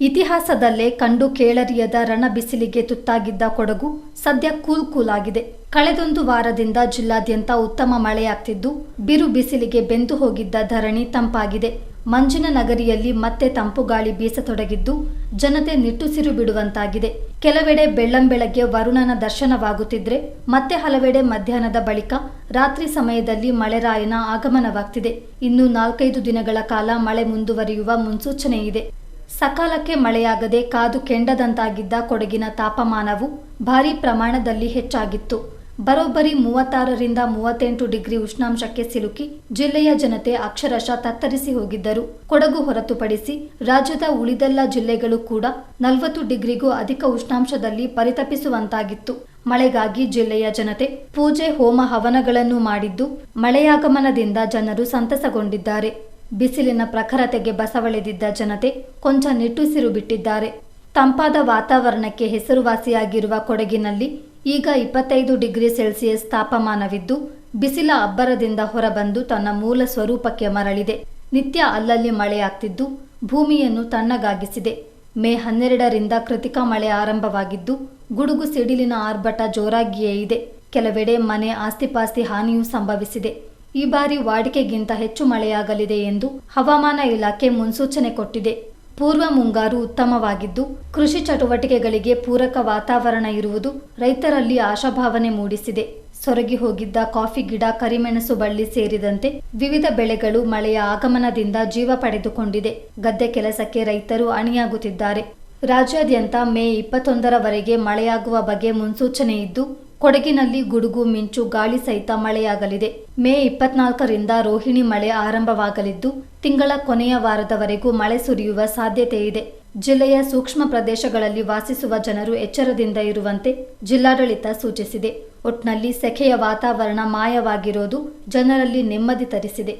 ಇತಿಹಾಸದಲ್ಲೇ ಕಂಡು ಕೇಳರಿಯದ ರಣ ಬಿಸಿಲಿಗೆ ತುತ್ತಾಗಿದ್ದ ಕೊಡಗು ಸದ್ಯ ಕೂಲ್ ಕೂಲ್ ಆಗಿದೆ. ಕಳೆದೊಂದು ವಾರದಿಂದ ಜಿಲ್ಲಾದ್ಯಂತ ಉತ್ತಮ ಮಳೆಯಾಗ್ತಿದ್ದು, ಬಿರು ಬಿಸಿಲಿಗೆ ಬೆಂದು ಹೋಗಿದ್ದ ಧರಣಿ ತಂಪಾಗಿದೆ. ಮಂಜಿನ ನಗರಿಯಲ್ಲಿ ಮತ್ತೆ ತಂಪು ಗಾಳಿ ಬೀಸತೊಡಗಿದ್ದು, ಜನತೆ ನಿಟ್ಟುಸಿರು ಬಿಡುವಂತಾಗಿದೆ. ಕೆಲವೆಡೆ ಬೆಳ್ಳಂಬೆಳಗ್ಗೆ ವರುಣನ ದರ್ಶನವಾಗುತ್ತಿದ್ರೆ, ಮತ್ತೆ ಹಲವೆಡೆ ಮಧ್ಯಾಹ್ನದ ಬಳಿಕ ರಾತ್ರಿ ಸಮಯದಲ್ಲಿ ಮಳೆರಾಯನ ಆಗಮನವಾಗ್ತಿದೆ. ಇನ್ನು ನಾಲ್ಕೈದು ದಿನಗಳ ಕಾಲ ಮಳೆ ಮುಂದುವರಿಯುವ ಮುನ್ಸೂಚನೆ ಇದೆ ಸಕಾಲಕ್ಕೆ ಮಳೆಯಾಗದೆ ಕಾದು ಕೆಂಡದಂತಾಗಿದ್ದ ಕೊಡಗಿನ ತಾಪಮಾನವು ಭಾರೀ ಪ್ರಮಾಣದಲ್ಲಿ ಹೆಚ್ಚಾಗಿತ್ತು. ಬರೋಬ್ಬರಿ ಮೂವತ್ತಾರರಿಂದ ಮೂವತ್ತೆಂಟು ಡಿಗ್ರಿ ಉಷ್ಣಾಂಶಕ್ಕೆ ಸಿಲುಕಿ ಜಿಲ್ಲೆಯ ಜನತೆ ಅಕ್ಷರಶಃ ತತ್ತರಿಸಿ ಹೋಗಿದ್ದರು. ಕೊಡಗು ಹೊರತುಪಡಿಸಿ ರಾಜ್ಯದ ಉಳಿದೆಲ್ಲ ಜಿಲ್ಲೆಗಳು ಕೂಡ ನಲವತ್ತು ಡಿಗ್ರಿಗೂ ಅಧಿಕ ಉಷ್ಣಾಂಶದಲ್ಲಿ ಪರಿತಪಿಸುವಂತಾಗಿತ್ತು. ಮಳೆಗಾಗಿ ಜಿಲ್ಲೆಯ ಜನತೆ ಪೂಜೆ ಹೋಮ ಹವನಗಳನ್ನು ಮಾಡಿದ್ದು ಮಳೆಯಾಗಮನದಿಂದ ಜನರು ಸಂತಸಗೊಂಡಿದ್ದಾರೆ. ಬಿಸಿಲಿನ ಪ್ರಖರತೆಗೆ ಬಸವಳೆದಿದ್ದ ಜನತೆ ಕೊಂಚ ನಿಟ್ಟುಸಿರು ಬಿಟ್ಟಿದ್ದಾರೆ. ತಂಪಾದ ವಾತಾವರಣಕ್ಕೆ ಹೆಸರುವಾಸಿಯಾಗಿರುವ ಕೊಡಗಿನಲ್ಲಿ ಈಗ ಇಪ್ಪತ್ತೈದು ಡಿಗ್ರಿ ಸೆಲ್ಸಿಯಸ್ ತಾಪಮಾನವಿದ್ದು, ಬಿಸಿಲ ಅಬ್ಬರದಿಂದ ಹೊರಬಂದು ತನ್ನ ಮೂಲ ಸ್ವರೂಪಕ್ಕೆ ಮರಳಿದೆ. ನಿತ್ಯ ಅಲ್ಲಲ್ಲಿ ಮಳೆಯಾಗ್ತಿದ್ದು, ಭೂಮಿಯನ್ನು ತಣ್ಣಗಾಗಿಸಿದೆ. ಮೇ ಹನ್ನೆರಡರಿಂದ ಕೃತಿಕ ಮಳೆ ಆರಂಭವಾಗಿದ್ದು, ಗುಡುಗು ಸಿಡಿಲಿನ ಆರ್ಭಟ ಜೋರಾಗಿಯೇ ಇದೆ. ಕೆಲವೆಡೆ ಮನೆ ಆಸ್ತಿಪಾಸ್ತಿ ಹಾನಿಯೂ ಸಂಭವಿಸಿದೆ. ಈ ಬಾರಿ ವಾಡಿಕೆಗಿಂತ ಹೆಚ್ಚು ಮಳೆಯಾಗಲಿದೆ ಎಂದು ಹವಾಮಾನ ಇಲಾಖೆ ಮುನ್ಸೂಚನೆ ಕೊಟ್ಟಿದೆ. ಪೂರ್ವ ಮುಂಗಾರು ಉತ್ತಮವಾಗಿದ್ದು, ಕೃಷಿ ಚಟುವಟಿಕೆಗಳಿಗೆ ಪೂರಕ ವಾತಾವರಣ ಇರುವುದು ರೈತರಲ್ಲಿ ಆಶಾಭಾವನೆ ಮೂಡಿಸಿದೆ. ಸೊರಗಿ ಹೋಗಿದ್ದ ಕಾಫಿ ಗಿಡ, ಕರಿಮೆಣಸು ಬಳ್ಳಿ ಸೇರಿದಂತೆ ವಿವಿಧ ಬೆಳೆಗಳು ಮಳೆಯ ಆಗಮನದಿಂದ ಜೀವ ಪಡೆದುಕೊಂಡಿದೆ. ಗದ್ದೆ ಕೆಲಸಕ್ಕೆ ರೈತರು ಅಣಿಯಾಗುತ್ತಿದ್ದಾರೆ. ರಾಜ್ಯಾದ್ಯಂತ ಮೇ ಇಪ್ಪತ್ತೊಂದರವರೆಗೆ ಮಳೆಯಾಗುವ ಬಗ್ಗೆ ಮುನ್ಸೂಚನೆ ಇದ್ದು ಕೊಡಗಿನಲ್ಲಿ ಗುಡುಗು, ಮಿಂಚು, ಗಾಳಿ ಸಹಿತ ಮಳೆಯಾಗಲಿದೆ. ಮೇ ಇಪ್ಪತ್ನಾಲ್ಕರಿಂದ ರೋಹಿಣಿ ಮಳೆ ಆರಂಭವಾಗಲಿದ್ದು, ತಿಂಗಳ ಕೊನೆಯ ವಾರದವರೆಗೂ ಮಳೆ ಸುರಿಯುವ ಸಾಧ್ಯತೆ ಇದೆ. ಜಿಲ್ಲೆಯ ಸೂಕ್ಷ್ಮ ಪ್ರದೇಶಗಳಲ್ಲಿ ವಾಸಿಸುವ ಜನರು ಎಚ್ಚರದಿಂದ ಇರುವಂತೆ ಜಿಲ್ಲಾಡಳಿತ ಸೂಚಿಸಿದೆ. ಒಟ್ನಲ್ಲಿ ಸೆಖೆಯ ವಾತಾವರಣ ಮಾಯವಾಗಿರೋದು ಜನರಲ್ಲಿ ನೆಮ್ಮದಿ ತರಿಸಿದೆ.